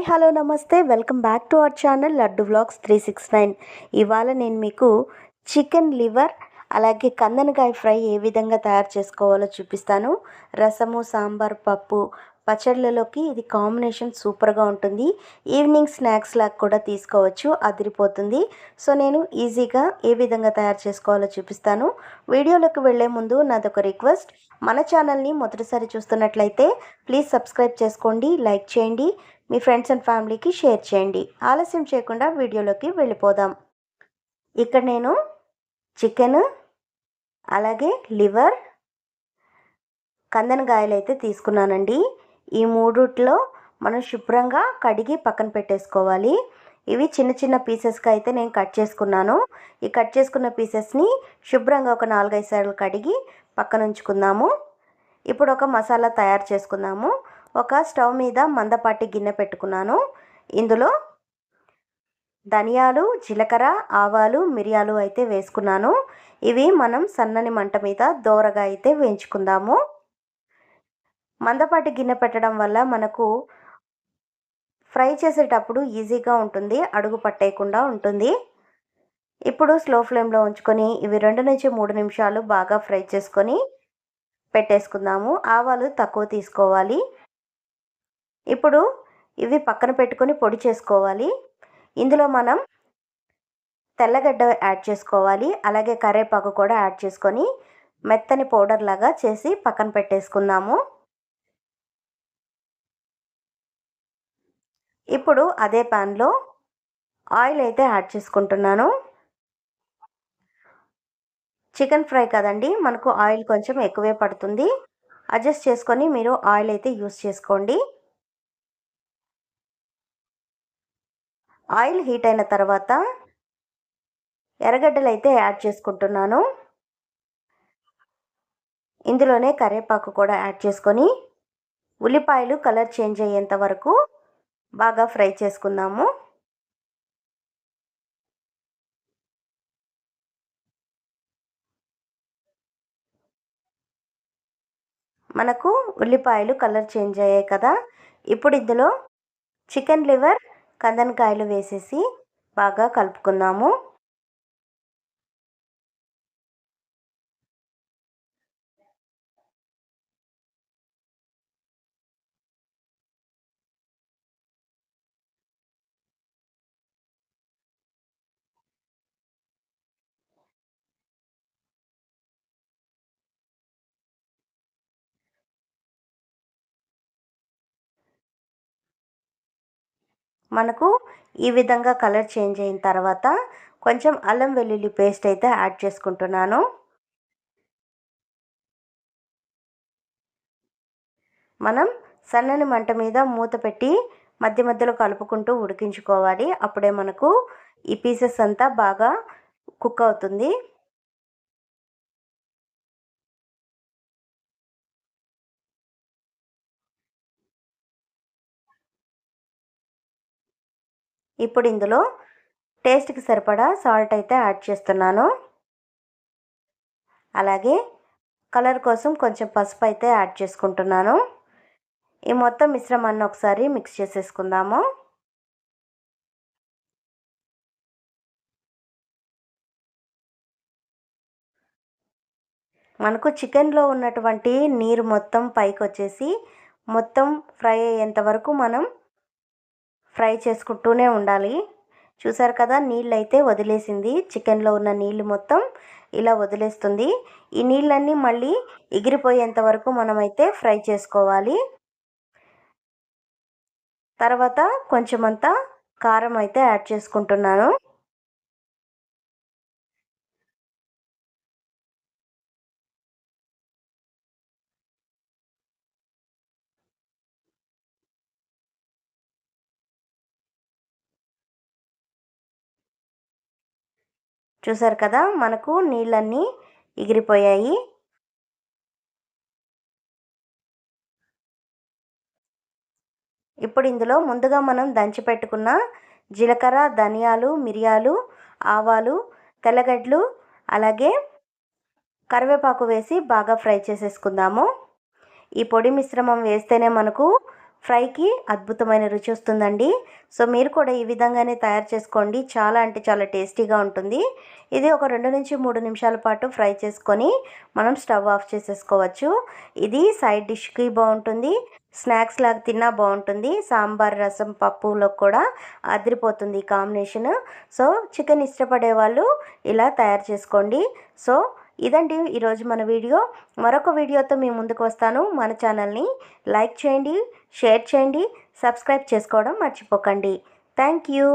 Hi hello నమస్తే. Welcome back to our channel Laddu vlogs three six nine. ఇవాళ నేను మీకు చికెన్ లివర్ అలాగే కందనకాయ ఫ్రై ఏ విధంగా తయారు చేసుకోవాలో చూపిస్తాను. రసము సాంబార్ పప్పు పచ్చళ్ళలోకి ఇది కాంబినేషన్ సూపర్గా ఉంటుంది. ఈవినింగ్ స్నాక్స్ లాగా కూడా తీసుకోవచ్చు అదిరిపోతుంది. సో నేను ఈజీగా ఏ విధంగా తయారు చేసుకోవాలో చూపిస్తాను. వీడియోలోకి వెళ్ళే ముందు నాదొక రిక్వెస్ట్. మన ఛానల్ని మొదటిసారి చూస్తున్నట్లయితే ప్లీజ్ సబ్స్క్రైబ్ చేసుకోండి లైక్ చేయండి. మీ ఫ్రెండ్స్ అండ్ ఫ్యామిలీకి షేర్ చేయండి. ఆలస్యం చేయకుండా వీడియోలోకి వెళ్ళిపోదాం. ఇక్కడ నేను చికెన్ అలాగే లివర్ కందనకాయలు అయితే తీసుకున్నానండి. ఈ మూడుట్లో మనం శుభ్రంగా కడిగి పక్కన పెట్టేసుకోవాలి. ఇవి చిన్న చిన్న పీసెస్గా అయితే నేను కట్ చేసుకున్నాను. ఈ కట్ చేసుకున్న పీసెస్ని శుభ్రంగా ఒక నాలుగైదు సార్లు కడిగి పక్కన ఉంచుకుందాము. ఇప్పుడు ఒక మసాలా తయారు చేసుకుందాము. ఒక స్టవ్ మీద మందపాటి గిన్నె పెట్టుకున్నాను. ఇందులో ధనియాలు జీలకర్ర ఆవాలు మిరియాలు అయితే వేసుకున్నాను. ఇవి మనం సన్నని మంట మీద దోరగా అయితే వేయించుకుందాము. మందపాటి గిన్నె పెట్టడం వల్ల మనకు ఫ్రై చేసేటప్పుడు ఈజీగా ఉంటుంది అడుగు పట్టేయకుండా ఉంటుంది. ఇప్పుడు స్లో ఫ్లేమ్లో ఉంచుకొని ఇవి రెండు నుంచి మూడు నిమిషాలు బాగా ఫ్రై చేసుకొని పెట్టేసుకుందాము. ఆవాలు తక్కువ తీసుకోవాలి. ఇప్పుడు ఇవి పక్కన పెట్టుకొని పొడి చేసుకోవాలి. ఇందులో మనం తెల్లగడ్డ యాడ్ చేసుకోవాలి. అలాగే కరేపాకు కూడా యాడ్ చేసుకొని మెత్తని పౌడర్ లాగా చేసి పక్కన పెట్టేసుకుందాము. ఇప్పుడు అదే ప్యాన్లో ఆయిల్ అయితే యాడ్ చేసుకుంటున్నాను. చికెన్ ఫ్రై కదండి మనకు ఆయిల్ కొంచెం ఎక్కువే పడుతుంది. అడ్జస్ట్ చేసుకొని మీరు ఆయిల్ అయితే యూస్ చేసుకోండి. ఆయిల్ హీట్ అయిన తర్వాత ఎర్రగడ్డలు అయితే యాడ్ చేసుకుంటున్నాను. ఇందులోనే కరివేపాకు కూడా యాడ్ చేసుకొని ఉల్లిపాయలు కలర్ చేంజ్ అయ్యేంత వరకు బాగా ఫ్రై చేసుకుందాము. మనకు ఉల్లిపాయలు కలర్ చేంజ్ అయ్యాయి కదా. ఇప్పుడు ఇందులో చికెన్ లివర్ కందనకాయలు వేసేసి బాగా కలుపుకుందాము. మనకు ఈ విధంగా కలర్ చేంజ్ అయిన తర్వాత కొంచెం అల్లం వెల్లుల్లి పేస్ట్ అయితే యాడ్ చేసుకుంటున్నాను. మనం సన్నని మంట మీద మూత పెట్టి మధ్య మధ్యలో కలుపుకుంటూ ఉడికించుకోవాలి. అప్పుడే మనకు ఈ పీసెస్ అంతా బాగా కుక్ అవుతుంది. ఇప్పుడు ఇందులో టేస్ట్కి సరిపడా సాల్ట్ అయితే యాడ్ చేస్తున్నాను. అలాగే కలర్ కోసం కొంచెం పసుపు అయితే యాడ్ చేసుకుంటున్నాను. ఈ మొత్తం మిశ్రమాన్ని ఒకసారి మిక్స్ చేసేసుకుందాము. మనకు చికెన్లో ఉన్నటువంటి నీరు మొత్తం పైకి వచ్చేసి మొత్తం ఫ్రై అయ్యేంత వరకు మనం ఫ్రై చేసుకుంటూనే ఉండాలి. చూసారు కదా నీళ్ళు అయితే వదిలేసింది. చికెన్లో ఉన్న నీళ్ళు మొత్తం ఇలా వదిలేస్తుంది. ఈ నీళ్ళన్నీ మళ్ళీ ఎగిరిపోయేంత వరకు మనమైతే ఫ్రై చేసుకోవాలి. తర్వాత కొంచెమంతా కారం అయితే యాడ్ చేసుకుంటున్నాను. చూసారు కదా మనకు నీళ్ళన్నీ ఎగిరిపోయాయి. ఇప్పుడు ఇందులో ముందుగా మనం దంచి పెట్టుకున్న జీలకర్ర ధనియాలు మిరియాలు ఆవాలు తెల్లగడ్డలు అలాగే కరివేపాకు వేసి బాగా ఫ్రై చేసేసుకుందాము. ఈ పొడి మిశ్రమం వేస్తేనే మనకు ఫ్రైకి అద్భుతమైన రుచి వస్తుందండి. సో మీరు కూడా ఈ విధంగానే తయారు చేసుకోండి. చాలా అంటే చాలా టేస్టీగా ఉంటుంది. ఇది ఒక రెండు నుంచి మూడు నిమిషాల పాటు ఫ్రై చేసుకొని మనం స్టవ్ ఆఫ్ చేసేసుకోవచ్చు. ఇది సైడ్ డిష్కి బాగుంటుంది. స్నాక్స్ లాగా తిన్నా బాగుంటుంది. సాంబార్ రసం పప్పులో కూడా అదిరిపోతుంది కాంబినేషన్. సో చికెన్ ఇష్టపడే వాళ్ళు ఇలా తయారు చేసుకోండి. సో ఇదండి ఈరోజు మన వీడియో. మరొక వీడియోతో మేము ముందుకు వస్తాను. మన ఛానల్ని లైక్ చేయండి షేర్ చేయండి సబ్స్క్రైబ్ చేసుకోవడం మర్చిపోకండి. Thank you.